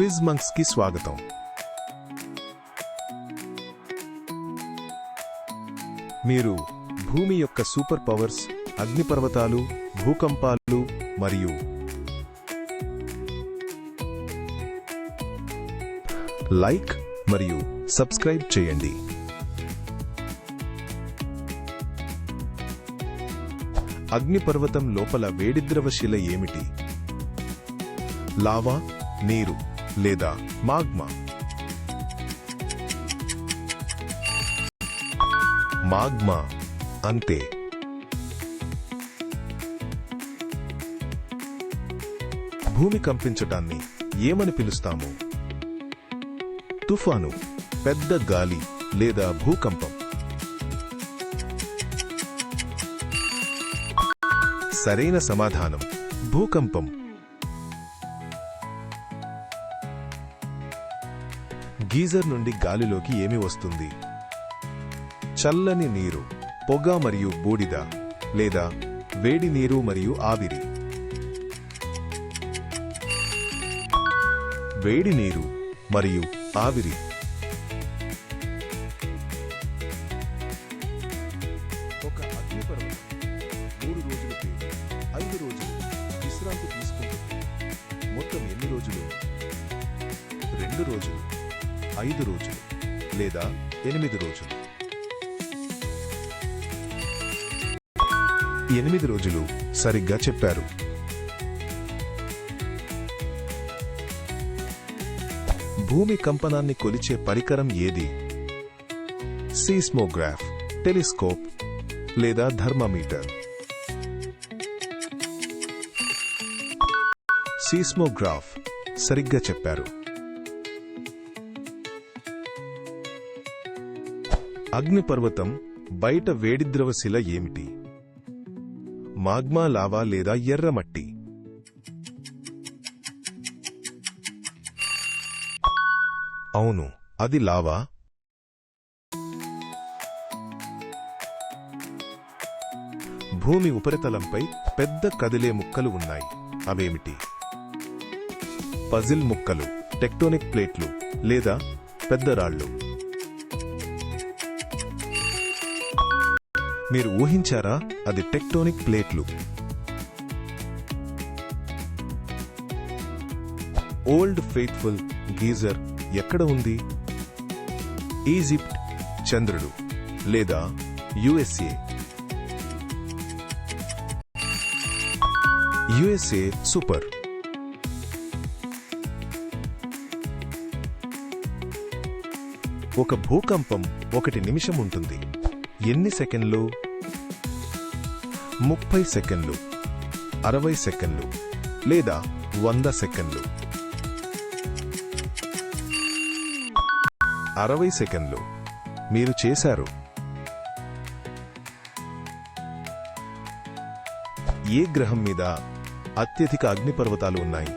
Quiz మంక్స్కి స్వాగతం. మీరు భూమి యొక్క సూపర్ పవర్స్ అగ్నిపర్వతాలు భూకంపాలు మరియు లైక్ మరియు సబ్స్క్రైబ్ చేయండి. అగ్నిపర్వతం లోపల వేడిద్రవశిల ఏమిటి? లావా నీరు. లేదా మాగ్మా. మాగ్మా అంతే భూమి కంపించటాన్ని ఏమని పిలుస్తాము? తుఫాను పెద్ద గాలి లేదా భూకంపం. సరైన సమాధానం భూకంపం. గీజర్ నుండి గాలిలోకి ఏమి వస్తుంది? చల్లని నీరు పొగ మరియు బూడిద లేదా వేడి నీరు మరియు ఆవిరి. వేడి నీరు మరియు ఆవిరి. ఎనిమిది రోజులు. ఎనిమిది రోజులు సరిగ్గా చెప్పారు. భూమి కంపనాన్ని కొలిచే పరికరం ఏది? సీస్మోగ్రాఫ్ టెలిస్కోప్ లేదా థర్మామీటర్? సీస్మోగ్రాఫ్ సరిగ్గా చెప్పారు. అగ్నిపర్వతం బయట వేడిద్రవశిల ఏమిటి? మాగ్మా లావా లేదా ఎర్రమట్టి? అవును అది లావా. భూమి ఉపరితలంపై పెద్ద కదిలే ముక్కలు ఉన్నాయి. అవేమిటి? పజిల్ ముక్కలు టెక్టోనిక్ ప్లేట్లు లేదా పెద్ద రాళ్ళు. మీరు ఊహించారా? అది టెక్టోనిక్ ప్లేట్లు. ఓల్డ్ ఫెయిత్ఫుల్ గీజర్ ఎక్కడ ఉంది? ఈజిప్ట్ చంద్రుడు లేదా యుఎస్ఏ? USA super. ఒక భూకంపం ఒకటి నిమిషం ఉంటుంది. ఎన్ని సెకండ్లు? ముప్పై సెకండ్లు అరవై సెకండ్లు లేదా వంద సెకండ్లు? అరవై సెకండ్లు. మీరు చేశారు. ఏ గ్రహం మీద అత్యధిక అగ్నిపర్వతాలు ఉన్నాయి?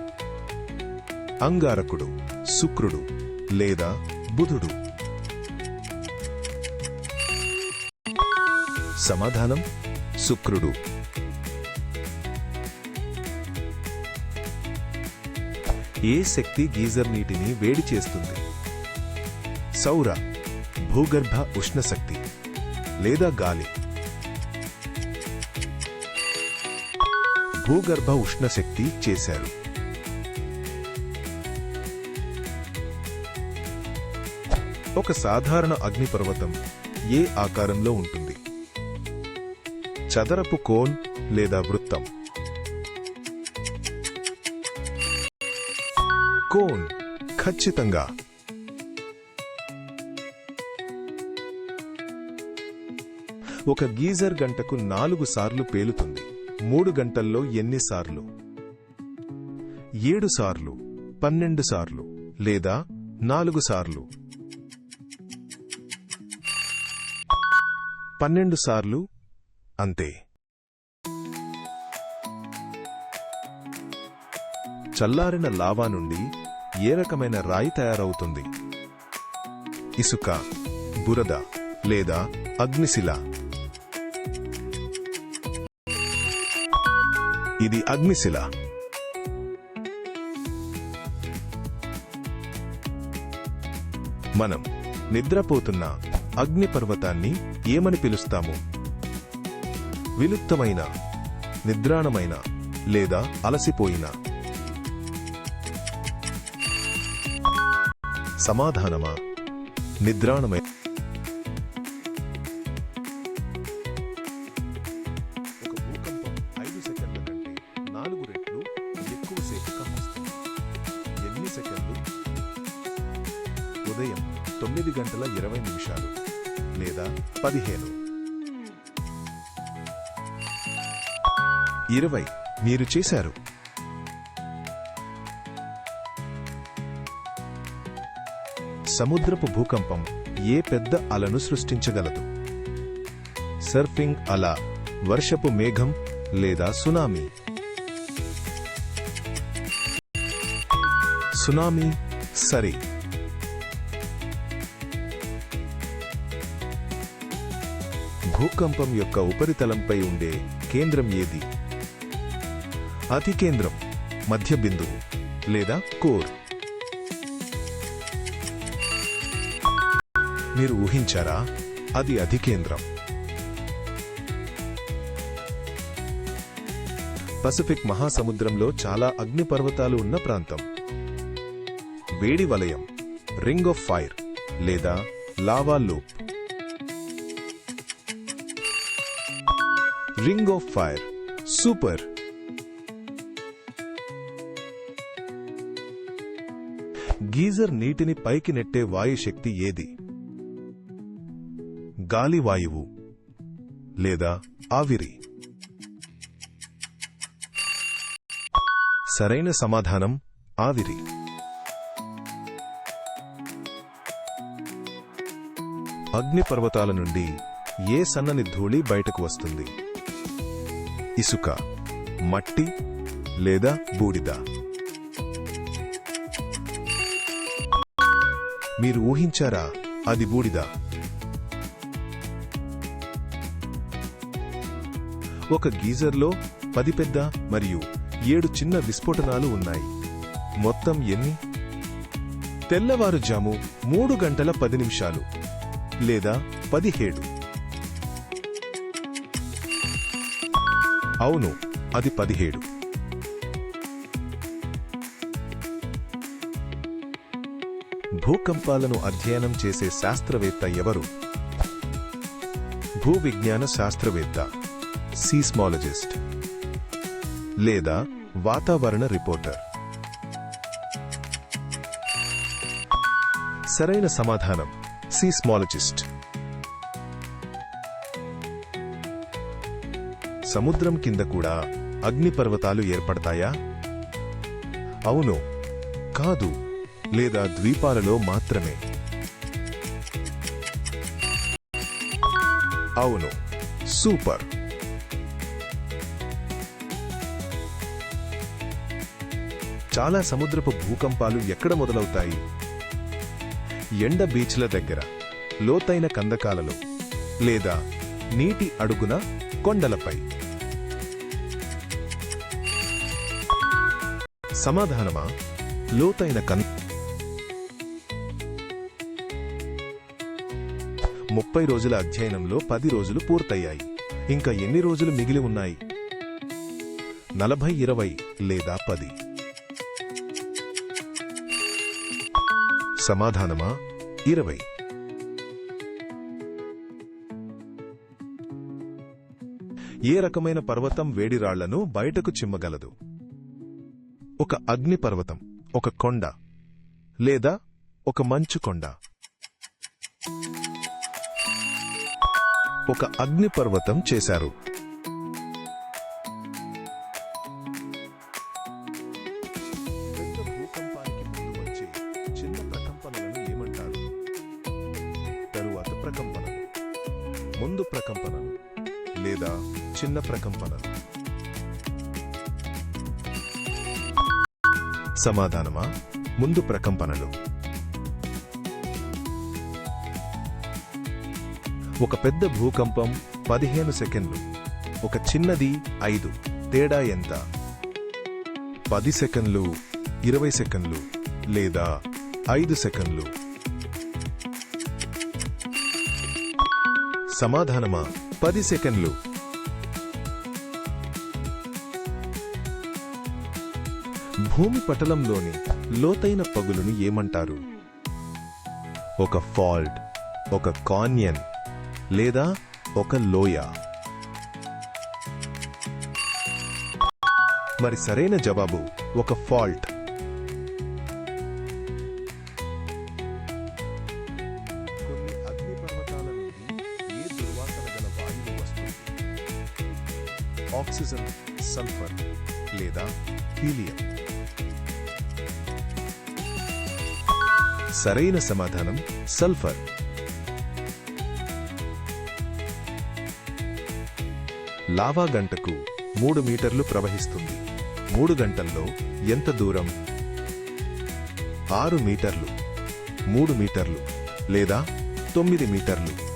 అంగారకుడు శుక్రుడు లేదా బుధుడు? సమాధానం శుక్రుడు. ఏ శక్తి గీజర్ నీటిని వేడి చేస్తుంది? సౌర భూగర్భ ఉష్ణశక్తి లేదా గాలి? భూగర్భ ఉష్ణశక్తి చేశారు. ఒక సాధారణ అగ్నిపర్వతం ఏ ఆకారంలో ఉంటుంది? చదరపు కోన్ లేదా వృత్తం. కోన్ ఖచ్చితంగా. ఒక గీజర్ గంటకు నాలుగు సార్లు పేలుతుంది. మూడు గంటల్లో ఎన్నిసార్లు ఏడు సార్లు పన్నెండు సార్లు లేదా నాలుగు సార్లు? పన్నెండు సార్లు అంతే. చల్లారిన లావా నుండి ఏ రకమైన రాయి తయారవుతుంది? ఇసుక బురద లేదా అగ్నిశిల? ఇది అగ్నిశిల. మనం నిద్రపోతున్న అగ్నిపర్వతాన్ని ఏమని పిలుస్తాము? విలుప్తమైన నిద్రాణమైన లేదా అలసిపోయిన. సమాధానమా? నిద్రాణమై ఇరవై. మీరు చేశారు. సముద్రపు భూకంపం ఏ పెద్ద అలను సృష్టించగలదు? సర్ఫింగ్ అల వర్షపు మేఘం లేదా సునామీ? సునామీ సరే. భూకంపం యొక్క ఉపరితలంపై ఉండే కేంద్రం ఏది? అతి కేంద్రం మధ్య బిందువు లేదా కోర్. మీరు ఊహించారా? అది అధికేంద్రం పసిఫిక్ మహాసముద్రంలో చాలా అగ్నిపర్వతాలు ఉన్న ప్రాంతం. వేడి వలయం రింగ్ ఆఫ్ ఫైర్ లేదా lava loop. Ring of fire super geyser నీటిని పైకి నెట్టే వాయుశక్తి ఏది? గాలి వాయువు లేదా ఆవిరి? సరైన సమాధానం ఆవిరి. అగ్నిపర్వతాల నుండి ఏ సన్నని ధూళి బయటకు వస్తుంది? ఇసుక మట్టి లేదా బూడిద? మీరు ఊహించారా? అది బూడిద. ఒక గీజర్లో పది పెద్ద మరియు ఏడు చిన్న విస్ఫోటనాలు ఉన్నాయి. మొత్తం ఎన్ని? తెల్లవారుజాము మూడు గంటల పది నిమిషాలు లేదా పదిహేడు. అవును అది పదిహేడు. భూకంపాలను అధ్యయనం చేసే శాస్త్రవేత్త ఎవరు? భూవిజ్ఞాన శాస్త్రవేత్త సీస్మాలజిస్ట్ లేదా వాతావరణ రిపోర్టర్? సరైన సమాధానం సీస్మాలజిస్ట్. సముద్రం కింద కూడా అగ్నిపర్వతాలు ఏర్పడతాయా? అవును కాదు. లేదా ద్వీపాలలో మాత్రమే. అవును సూపర్. చాలా సముద్రపు భూకంపాలు ఎక్కడ మొదలవుతాయి? ఎండ బీచ్ల దగ్గర లోతైన కందకాలలో లేదా నీటి అడుగున కొండలపై. సమాధానమా? లోతైన కన్ ముప్పై రోజుల అధ్యయనంలో పది రోజులు పూర్తయ్యాయి. ఇంకా ఎన్ని రోజులు మిగిలి ఉన్నాయి? నలభై ఇరవై లేదా పది? సమాధానమా? ఇరవై. ఏ రకమైన పర్వతం వేడిరాళ్ళను బయటకు చిమ్మగలదు? ఒక అగ్నిపర్వతం ఒక కొండ లేదా ఒక మంచు కొండ? ఒక అగ్నిపర్వతం చేశారు. చిన్న ప్రకంపనలను ఏమంటారు? తరువాత ప్రకంపనలు. ముందు ప్రకంపనలు లేదా చిన్న ప్రకంపనలు? సమాధానమా? ముందు ప్రకంపనలు. ఒక పెద్ద భూకంపం పదిహేను సెకండ్లు ఒక చిన్నది ఐదు తేడా ఎంత? పది సెకండ్లు ఇరవై సెకండ్లు లేదా ఐదు సెకండ్లు? సమాధానమా? పది సెకండ్లు. భూమి పటలంలోని లోతైన పగులను ఏమంటారు? ఒక ఫాల్ట్ ఒక కాన్యన్ లేదా ఒక లోయ. మరి సరైన జవాబు ఒక ఫాల్ట్. కొన్ని అగ్నిపర్వతాల నుండి ఏ దుర్వాసన గల వాయువు వస్తుంది? ఆక్సిజన్ సల్ఫర్ లేదా హీలియం? సరైన సమాధానం సల్ఫర్. లావా గంటకు మూడు మీటర్లు ప్రవహిస్తుంది. మూడు గంటల్లో ఎంత దూరం? ఆరు మీటర్లు. మూడు మీటర్లు లేదా తొమ్మిది మీటర్లు.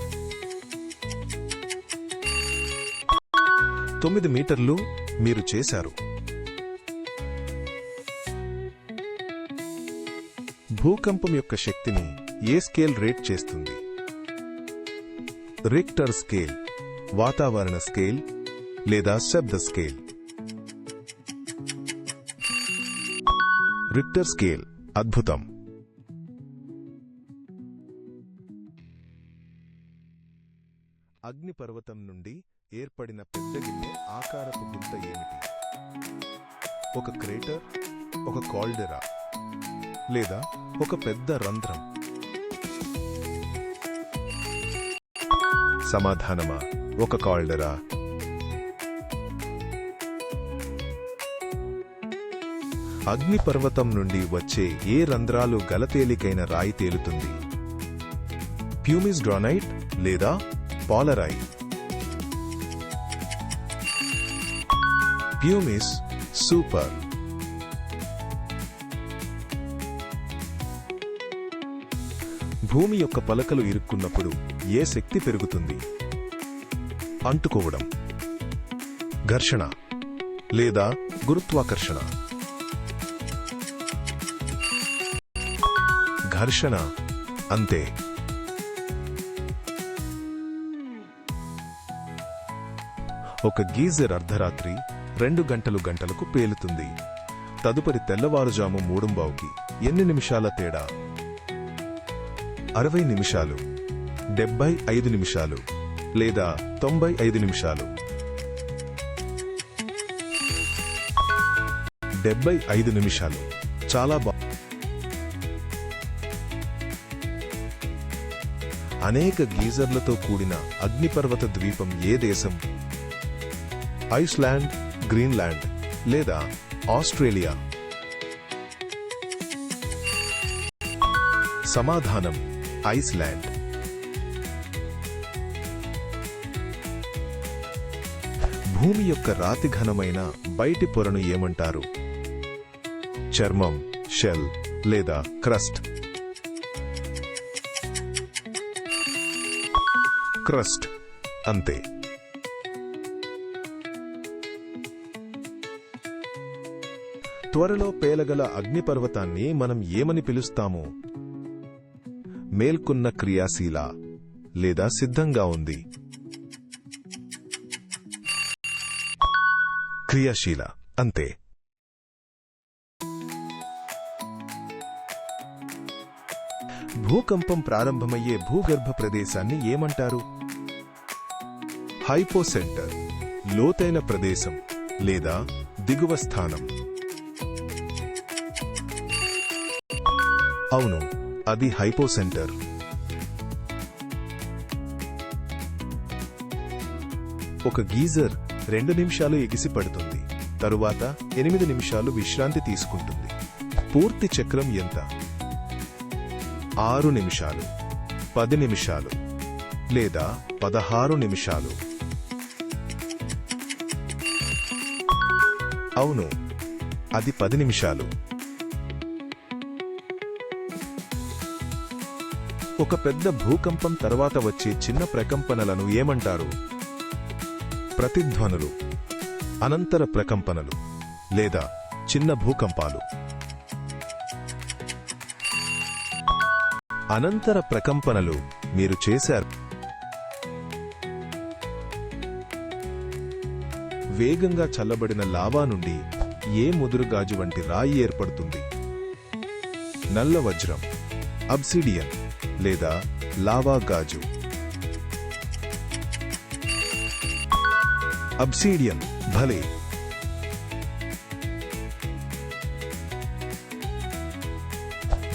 తొమ్మిది మీటర్లు మీరు చేశారు. భూకంపం యొక్క శక్తిని ఏ స్కేల్ రేట్ చేస్తుంది? రిక్టర్ స్కేల్ వాతావరణ స్కేల్ లేదా శబ్ద స్కేల్ రిక్టర్ స్కేల్ అద్భుతం. అగ్నిపర్వతం నుండి ఏర్పడిన పెద్ద గిన్నె ఆకారపు గుంత ఏమిటి? ఒక క్రేటర్ ఒక కాల్డెరా లేదా ఒక పెద్ద రంధ్రం? సమాధానమా? ఒక కాల్డెరా. అగ్నిపర్వతం నుండి వచ్చే ఏ రంధ్రాలు గలతేలికైన రాయి తేలుతుంది? ప్యూమిస్ గ్రానైట్ లేదా పాలరాయి? Pumice super. భూమి యొక్క పలకలు ఇరుక్కున్నప్పుడు ఏ శక్తి పెరుగుతుంది? అంటుకోవడం ఘర్షణ లేదా గురుత్వాకర్షణ? ఘర్షణ. అంతే. ఒక గీజర్ అర్ధరాత్రి రెండు గంటలు గంటలకు పేలుతుంది. తదుపరి తెల్లవారుజాము మూడుంబావుకి ఎన్ని నిమిషాల తేడా? అరవై నిమిషాలు డెబ్బై ఐదు నిమిషాలు లేదా తొంభై ఐదు నిమిషాలు? డెబ్బై ఐదు నిమిషాలు. చాలా బాగుంది అనేక గీజర్లతో కూడిన అగ్నిపర్వత ద్వీపం ఏ దేశం? ఐస్లాండ్ గ్రీన్లాండ్ లేదా ఆస్ట్రేలియా? సమాధానం ఐస్లాండ్. భూమి యొక్క రాతి ఘనమైన బయటి పొరను ఏమంటారు? చర్మం షెల్ లేదా క్రస్ట్. క్రస్ట్ అంతే. త్వరలో పేలగల అగ్నిపర్వతాన్ని మనం ఏమని పిలుస్తాము? మేల్కొన్న క్రియాశీల లేదా సిద్ధంగా ఉంది. క్రియాశీల అంతే. భూకంపం ప్రారంభమయ్యే భూగర్భ ప్రదేశాన్ని ఏమంటారు? హైపో సెంటర్ లోతైన ప్రదేశం లేదా దిగువ స్థానం. అవును అది హైపో సెంటర్. ఒక గీజర్ రెండు నిమిషాలు ఎగిసి పడుతుంది తరువాత ఎనిమిది నిమిషాలు విశ్రాంతి తీసుకుంటుంది. పూర్తి చక్రం ఎంత? ఆరు నిమిషాలు పది నిమిషాలు లేదా పదహారు నిమిషాలు. అవును. అది పది నిమిషాలు. ఒక పెద్ద భూకంపం తర్వాత వచ్చే చిన్న ప్రకంపనలను ఏమంటారు? ప్రతిధ్వనులు అనంతర ప్రకంపనలు లేదా చిన్న భూకంపాలు. అనంతర ప్రకంపనలు మీరు చేశారు. వేగంగా చల్లబడిన లావా నుండి ఏ ముదురుగాజు వంటి రాయి ఏర్పడుతుంది? నల్ల వజ్రం అబ్సిడియన్ లేదా లావా గాజు. అబ్సిడియన్ భలే.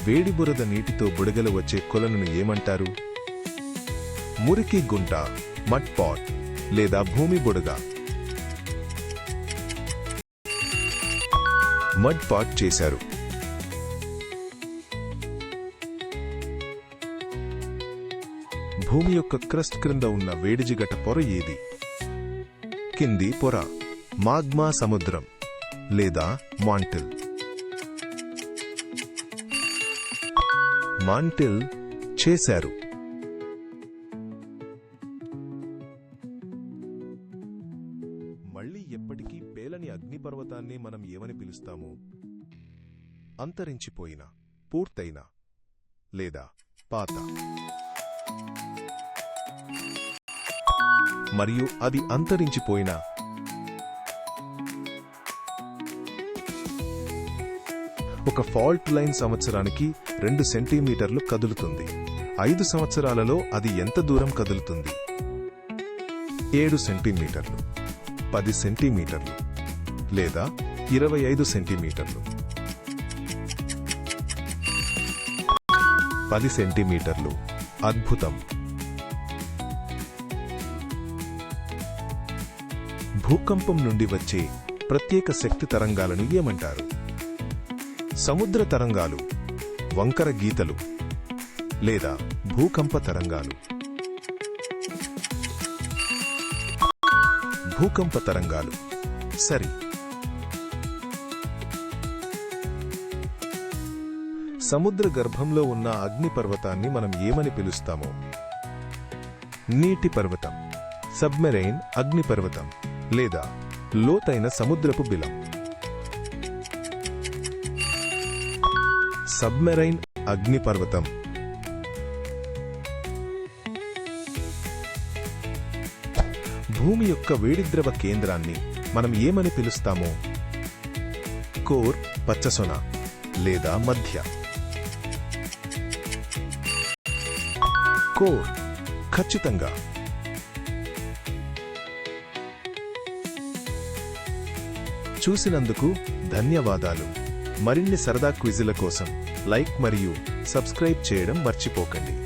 వేడి బురద నీటితో బుడగలు వచ్చే కొలను ఏమంటారు? మురికి గుంట మట్ పాట్ లేదా భూమి బుడగ. మడ్ పాట్ చేశారు. భూమి యొక్క క్రస్ట్ క్రింద ఉన్న వేడిజిగట పొర ఏది? కింది పొర మాగ్మా సముద్రం లేదా మాంటిల్? మాంటిల్ చేశారు. అంతరించిపోయిన పూర్తయిన లేదా పాత. మరియు అది అంతరించిపోయిన ఒక ఫాల్ట్ లైన్ సంవత్సరానికి రెండు సెంటీమీటర్లు కదులుతుంది. ఐదు సంవత్సరాలలో అది ఎంత దూరం కదులుతుంది? ఏడు సెంటీమీటర్లు పది సెంటీమీటర్లు లేదా ఇరవై ఐదు సెంటీమీటర్లు. పది సెంటీమీటర్లు. అద్భుతం. భూకంపం నుండి వచ్చే ప్రత్యేక శక్తి తరంగాలను ఏమంటారు? సముద్ర తరంగాలు వంకర గీతలు లేదా భూకంప తరంగాలు. భూకంప తరంగాలు. సరి సముద్ర గర్భంలో ఉన్న అగ్నిపర్వతాన్ని మనం ఏమని పిలుస్తామో? నీటి పర్వతం సబ్మెరైన్ అగ్నిపర్వతం. లేదా లోతైన సముద్రపు బిలం. సబ్మెరైన్ అగ్నిపర్వతం. భూమి యొక్క వేడిద్రవ కేంద్రాన్ని మనం ఏమని పిలుస్తామో? కోర్ పచ్చసొన లేదా మధ్య. కోర్ ఖచ్చితంగా. చూసినందుకు ధన్యవాదాలు. మరిన్ని సరదా క్విజుల కోసం లైక్ మరియు సబ్స్క్రైబ్ చేయడం మర్చిపోకండి.